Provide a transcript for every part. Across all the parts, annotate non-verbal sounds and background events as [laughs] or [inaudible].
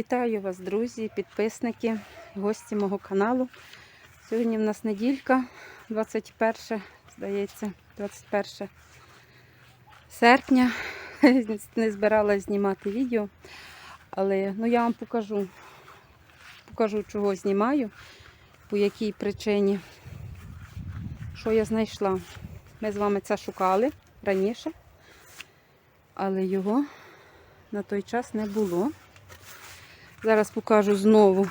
Вітаю вас, друзі, підписники, гості мого каналу. Сьогодні в нас неділька, 21, здається, 21 серпня. [laughs] Не збиралася знімати відео, але ну, я вам покажу, покажу, чого знімаю, по якій причині, що я знайшла. Ми з вами це шукали раніше, але його на той час не було. Зараз покажу знову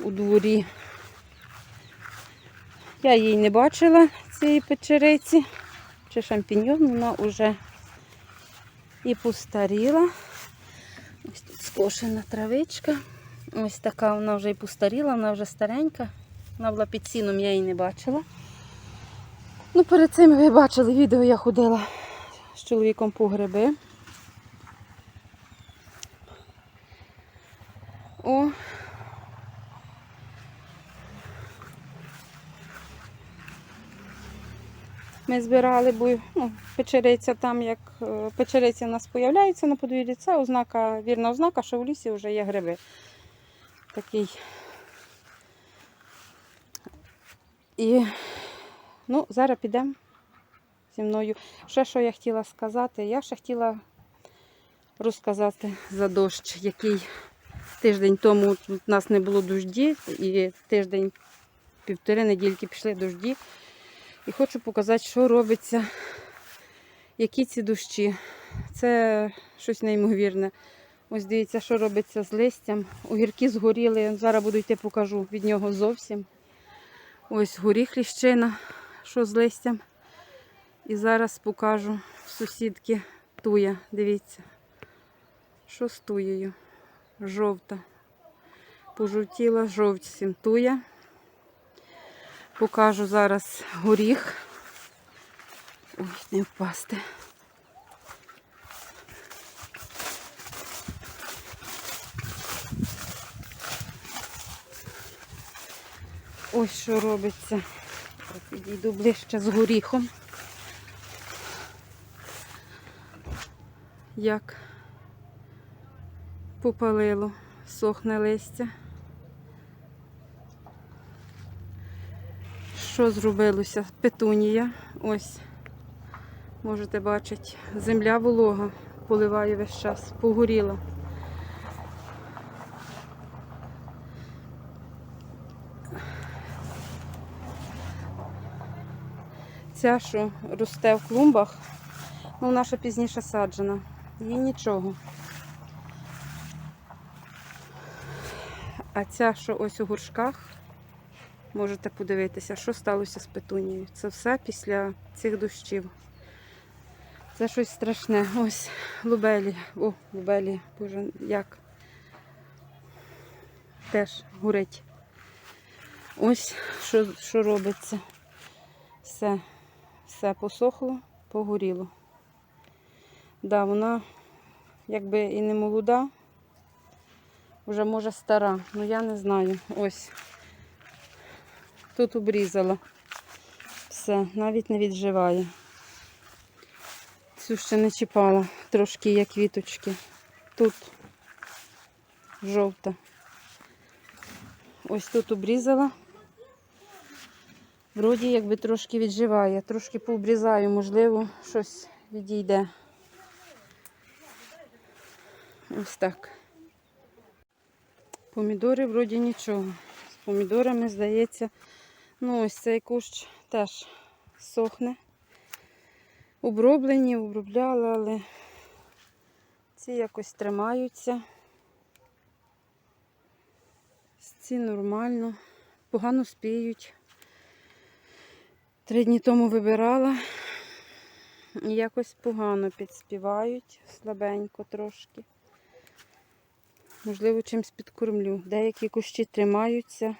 у дворі. Я її не бачила, цієї печериці, чи шампіньон, вона вже і постаріла. Ось тут скошена травичка. Ось така вона вже і постаріла, вона вже старенька. Вона була під сіном, я її не бачила. Ну, перед цим ви бачили відео, я ходила з чоловіком по гриби. Ми збирали, бо ну, печериця там, як е, печериця у нас з'являється на подвір'ї, це ознака, вірна ознака, що в лісі вже є гриби. Такий. І ну, зараз підемо зі мною. Ще що я хотіла сказати, я ще хотіла розказати за дощ, який Тиждень тому у нас не було дожді, і тиждень, півтори недільки пішли дожді. І хочу показати, що робиться, які ці дощі. Це щось неймовірне. Ось дивіться, що робиться з листям. Огірки згоріли. Зараз буду йти, покажу від нього зовсім. Ось горіх ліщина, що з листям. І зараз покажу сусідки туя. Дивіться, що з туєю жовта. Пожовтіла жовтісім туя. Покажу зараз горіх. Ой, не впасти. Ось що робиться. Підійду ближче з горіхом. Як попалило, сохне листя. Що зробилося? Петунія. Ось, можете бачити, земля волога, поливає весь час, погоріла. Ця, що росте в клумбах, ну, вона пізніше саджена. Їй нічого. А ця, що ось у горшках, можете подивитися, що сталося з петунією. Це все після цих дощів. Це щось страшне. Ось лубелі. О, лубелі, боже, як. Теж горить. Ось що, що робиться. Все, все посохло, погоріло. Да, вона якби і не молода, вже може стара, ну я не знаю. Ось. Тут обрізала. Все, навіть не відживає. Цю ще не чіпала, трошки як квіточки. Тут жовта. Ось тут обрізала. Вроді якби трошки відживає. Трошки пообрізаю, можливо, щось відійде. Ось так. Помідори вроді нічого. З помідорами, здається, ну ось цей кущ теж сохне. Оброблені, обробляла, але ці якось тримаються. Ці нормально, погано спіють. Три дні тому вибирала. Якось погано підспівають, слабенько трошки. Можливо, чимось підкормлю. Деякі кущі тримаються,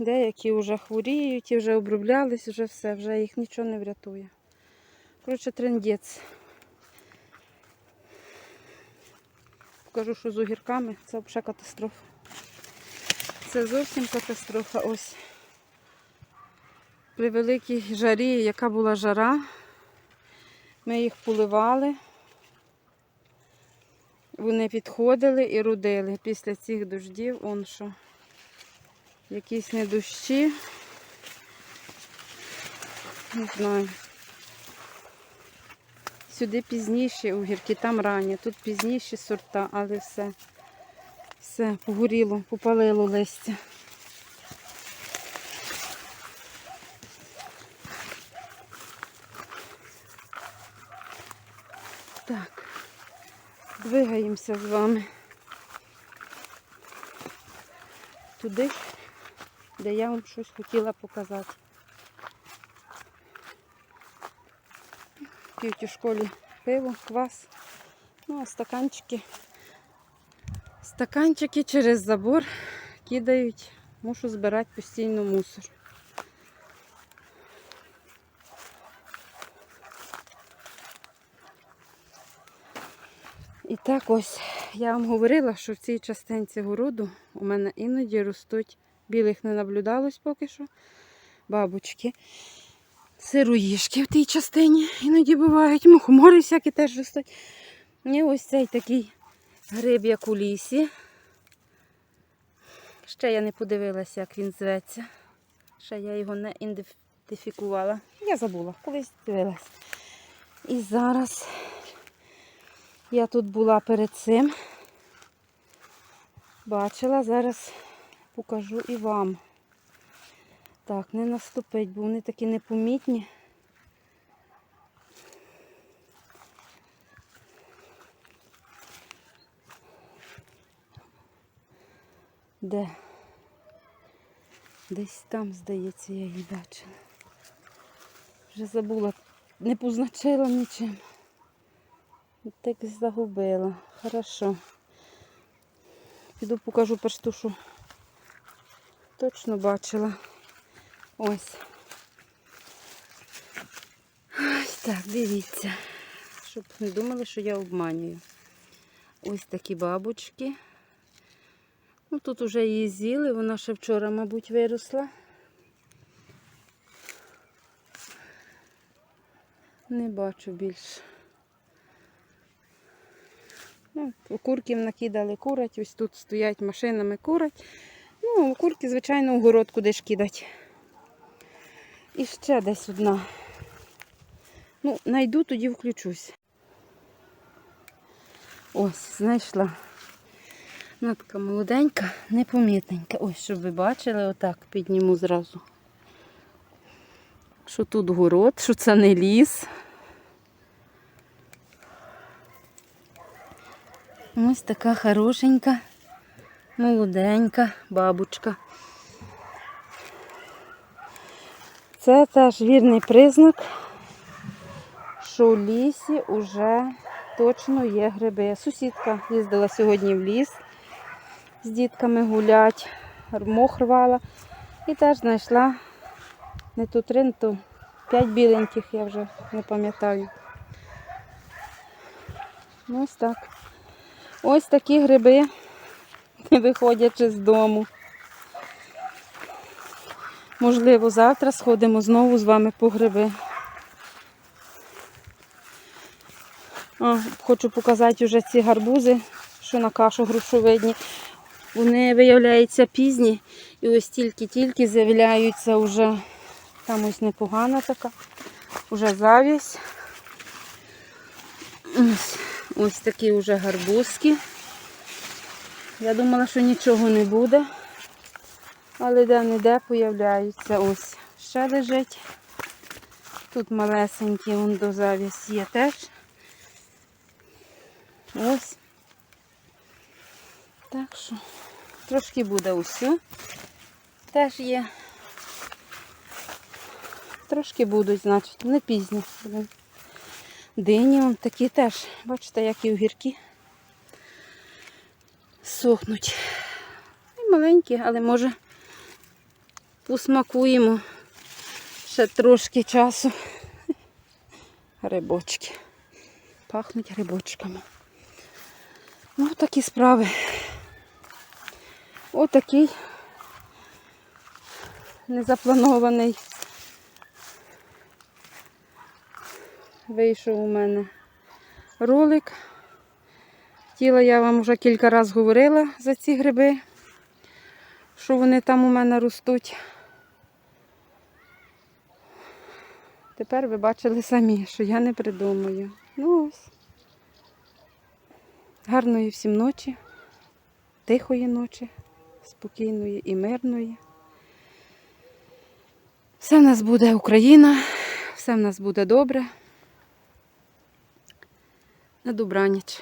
деякі вже хворіють і вже оброблялись, вже все, вже їх нічого не врятує. Коротше, трендець. Покажу, що з огірками це взагалі катастрофа. Це зовсім катастрофа. Ось. При великій жарі, яка була жара, ми їх поливали. вони підходили і родили. Після цих дождів, он що. Якісь не дощі. Не знаю. Сюди пізніші огірки, там ранні, тут пізніші сорта, але все, все погоріло, попалило листя. Так, двигаємося з вами туди, де я вам щось хотіла показати. П'ють у школі пиво, квас. Ну, а стаканчики. Стаканчики через забор кидають. Мушу збирати постійно мусор. І так ось я вам говорила, що в цій частинці городу у мене іноді ростуть, білих не наблюдалось поки що, бабочки. Сироїшки в тій частині іноді бувають, мухомори всякі теж ростуть. І ось цей такий гриб, як у лісі. Ще я не подивилася, як він зветься. Ще я його не ідентифікувала. Я забула, колись дивилась. І зараз я тут була перед цим. Бачила, зараз покажу і вам. Так, не наступить, бо вони такі непомітні. Де? Десь там, здається, я її бачила. Вже забула, не позначила нічим. Так загубила. Хорошо. Піду покажу перш ту, що точно бачила. Ось. Ось так, дивіться. Щоб не думали, що я обманюю. Ось такі бабочки. Ну, тут вже її з'їли, вона ще вчора, мабуть, виросла. Не бачу більше. Ну, курків накидали курать, ось тут стоять машинами курать. Ну, курки, звичайно, у город куди ж кидать. І ще десь одна. Ну, найду, тоді включусь. Ось, знайшла. Вона така молоденька, непомітненька. Ось, щоб ви бачили, отак підніму зразу. Що тут город, що це не ліс. Ось така хорошенька, молоденька бабочка. Це теж вірний признак, що в лісі вже точно є гриби. Сусідка їздила сьогодні в ліс з дітками гулять, мох рвала і теж знайшла не ту три, не ту п'ять біленьких, я вже не пам'ятаю. Ось так. Ось такі гриби, не виходячи з дому. Можливо, завтра сходимо знову з вами по гриби. А, хочу показати вже ці гарбузи, що на кашу грушовидні. Вони виявляються пізні і ось тільки-тільки з'являються вже, там ось непогана така, вже завість. Ось, ось такі вже гарбузки. Я думала, що нічого не буде, але де-не-де появляються. Ось ще лежить. Тут малесенький вон до завіс є теж. Ось. Так що трошки буде усю. Теж є. Трошки будуть, значить, не пізно. Дині вон такі теж, бачите, як і огірки сохнуть. І маленькі, але може посмакуємо ще трошки часу. Грибочки. Пахнуть грибочками. Ну, такі справи. Отакий незапланований вийшов у мене ролик. Хотіла, я вам вже кілька разів говорила за ці гриби, що вони там у мене ростуть. Тепер ви бачили самі, що я не придумаю. Ну ось. Гарної всім ночі, тихої ночі, спокійної і мирної. Все в нас буде Україна, все в нас буде добре. На добраніч.